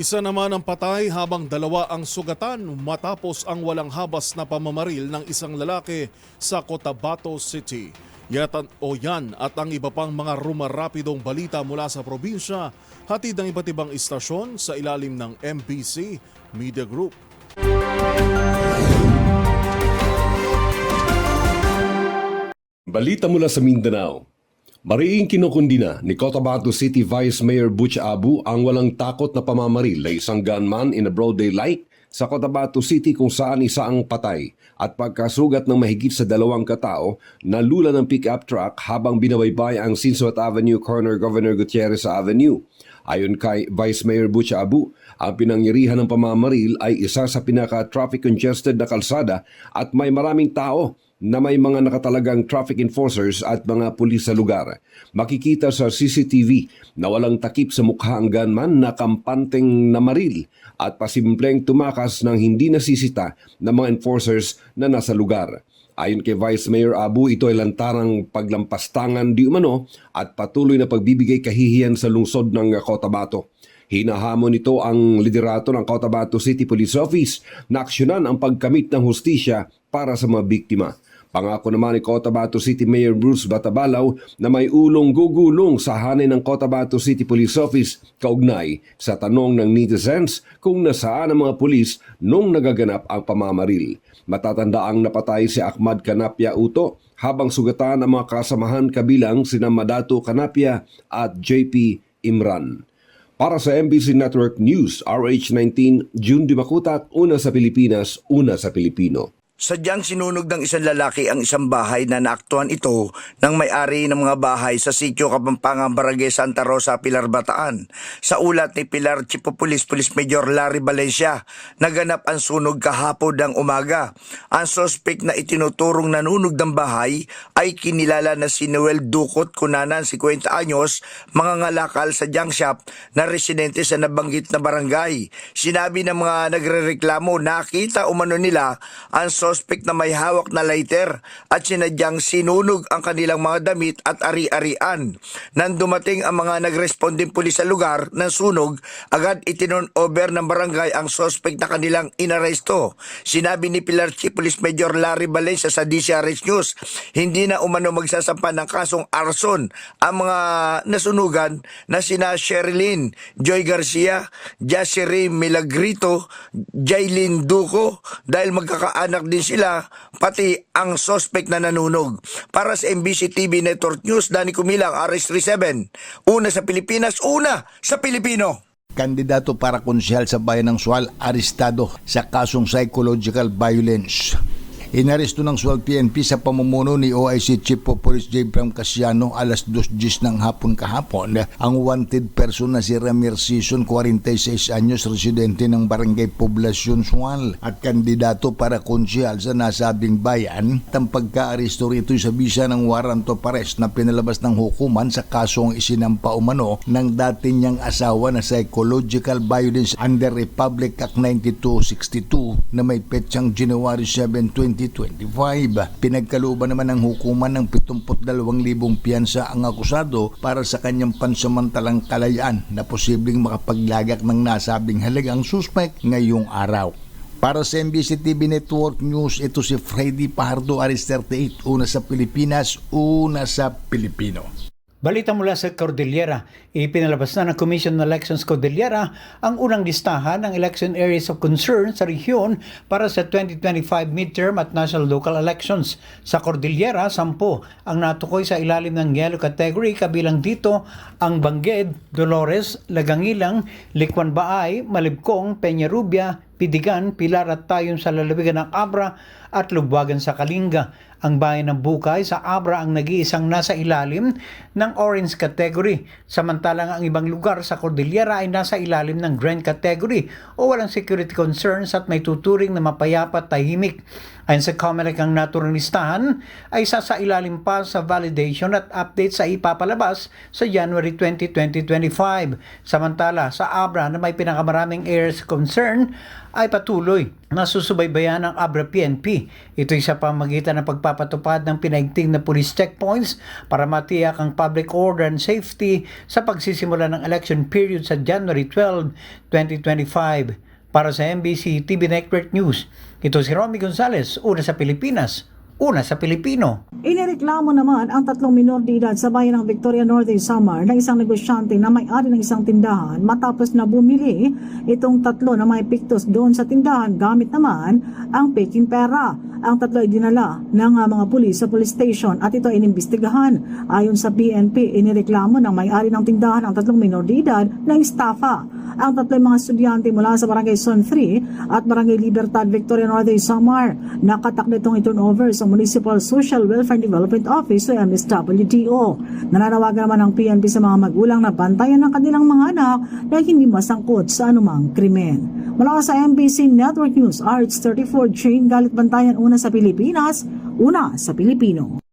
Isa naman ang patay habang dalawa ang sugatan matapos ang walang habas na pamamaril ng isang lalaki sa Cotabato City. Yatan o yan at ang iba pang mga rumarapidong balita mula sa probinsya, hatid ng iba't ibang istasyon sa ilalim ng MBC Media Group. Balita mula sa Mindanao. Mariing kinukundina ni Cotabato City Vice Mayor Butch Abu ang walang takot na pamamaril na isang gunman in a broad daylight sa Cotabato City kung saan isa ang patay at pagkasugat ng mahigit sa dalawang katao na lula ng pick-up truck habang binabaybay ang Sinsuat Avenue corner Governor Gutierrez Avenue. Ayon kay Vice Mayor Butch Abu, ang pinangyarihan ng pamamaril ay isa sa pinaka-traffic congested na kalsada at may maraming tao na may mga nakatalagang traffic enforcers at mga pulis sa lugar. Makikita sa CCTV na walang takip sa mukha ang gunman na kampanteng namaril at pasimpleng tumakas ng hindi nasisita ng mga enforcers na nasa lugar. Ayon kay Vice Mayor Abu, ito ay lantarang paglampastangan di umano at patuloy na pagbibigay kahihiyan sa lungsod ng Cotabato. Hinahamon nito ang liderato ng Cotabato City Police Office na aksyonan ang pagkamit ng hustisya para sa mga biktima. Pangako naman ni Cotabato City Mayor Bruce Batabalaw na may ulong gugulong sa hanay ng Cotabato City Police Office kaugnay sa tanong ng netizens kung nasaan ang mga pulis nung nagaganap ang pamamaril. Matatanda ang napatay si Ahmad Kanapia Uto habang sugatan ang mga kasamahan kabilang sina Madato Kanapia at JP Imran. Para sa MBC Network News, RH19, June Dimakutat, una sa Pilipinas, una sa Pilipino. Sadyang sinunog ng isang lalaki ang isang bahay na naaktuhan ito ng may-ari ng mga bahay sa sitio Kapampangan, Barangay Santa Rosa, Pilar, Bataan. Sa ulat ni Pilar Chipopolis Police Major Larry Valencia, naganap ang sunog kahapon ng umaga. Ang sospek na itinuturong nanunog ng bahay ay kinilala na si Noel Ducot Kunanan, 50 anyos, mga ngalakal sa junk shop na residente sa nabanggit na barangay. Sinabi ng mga nagrereklamo, nakita umano nila ang sospek na may hawak na lighter at sinadyang sinunog ang kanilang mga damit at ari-arian. Nang dumating ang mga nagresponding pulis sa lugar ng sunog, agad itinon over ng barangay ang sospek na kanilang inaresto. Sinabi ni Pilar Chief Police Major Larry Valencia sa DCRH News, hindi na umano magsasampa ng kasong arson ang mga nasunugan na sina Sherilyn, Joy Garcia, Jasiri Milagrito, Jailin Duco dahil magkakaanak din sila pati ang sospek na nanunog. Para sa MBC TV Network News, Dani Kumilang, RS37. Una sa Pilipinas, una sa Pilipino. kandidato para konsyal sa bayan ng Sual arestado sa kasong psychological violence. Inaresto ng Sual PNP sa pamumuno ni OIC Chief of Police J. Bram Casiano alas 2.10 ng hapon kahapon ang wanted person na si Ramir Sison, 46 anyos, residente ng Barangay Poblasyon Sual at kandidato para konsyal sa nasabing bayan. At ang pagka-aresto rito sa bisa ng warrant of arrest na pinalabas ng hukuman sa kasong isinampa umano ng dati niyang asawa na psychological violence under Republic Act 9262 na may petsang January 7, 2025. Pinagkalooban naman ng hukuman ng 72,000 piyansa ang akusado para sa kanyang pansamantalang kalayaan na posibleng makapaglagak ng nasabing halagang suspect ngayong araw. Para sa MBC TV Network News, ito si Freddy Pahardo, Aris 38, una sa Pilipinas, una sa Pilipino. Balita mula sa Cordillera, ipinalabas na ng Commission on Elections Cordillera ang unang listahan ng election areas of concern sa rehiyon para sa 2025 midterm at national local elections. Sa Cordillera, 10 ang natukoy sa ilalim ng yellow category kabilang dito ang Bangged, Dolores, Lagangilang, Likwan Baay, Malibkong, Peñarubia, Pidigan, Pilar at Tayon sa lalawigan ng Abra at Lubwagan sa Kalinga. Ang bayan ng Bukay sa Abra ang nag-iisang nasa ilalim ng orange category, samantalang ang ibang lugar sa Cordillera ay nasa ilalim ng green category o walang security concerns at may tuturing na mapayapa at tahimik. Ayon sa COMELEC ang naturang listahan ay isa sa ilalim pa sa validation at update sa ipapalabas sa January 20, 2025. Samantala sa Abra na may pinakamaraming areas concern ay patuloy na susubaybayan ng Abra PNP. Ito'y sa pamagitan ng pagpapatupad ng pinaigting na police checkpoints para matiyak ang public order and safety sa pagsisimula ng election period sa January 12, 2025. Para sa MBC TV Network News, ito si Romy Gonzalez, una sa Pilipinas, una sa Pilipino. Inireklamo naman ang tatlong minor de edad sa bayan ng Victoria Norte Samar na isang negosyante na may-ari ng isang tindahan matapos na bumili itong tatlo na may piktos doon sa tindahan gamit naman ang peking pera. Ang tatlo ay dinala ng ah, mga pulis sa police station at ito ay inimbestigahan. Ayon sa PNP, inireklamo ng may-ari ng tindahan ang tatlong minor de edad na estafa. Ang tatlo ay mga estudyante mula sa Barangay Son 3 at Barangay Libertad Victoria Norte Samar. Nakatakda itong i-turnover sa Municipal Social Welfare and Development Office o MSWDO. Nananawagan naman ang PNP sa mga magulang na bantayan ng kanilang mga anak na hindi masangkot sa anumang krimen. Mula sa MBC Network News, RH34 Jane Galit Bantayan una sa Pilipinas, una sa Pilipino.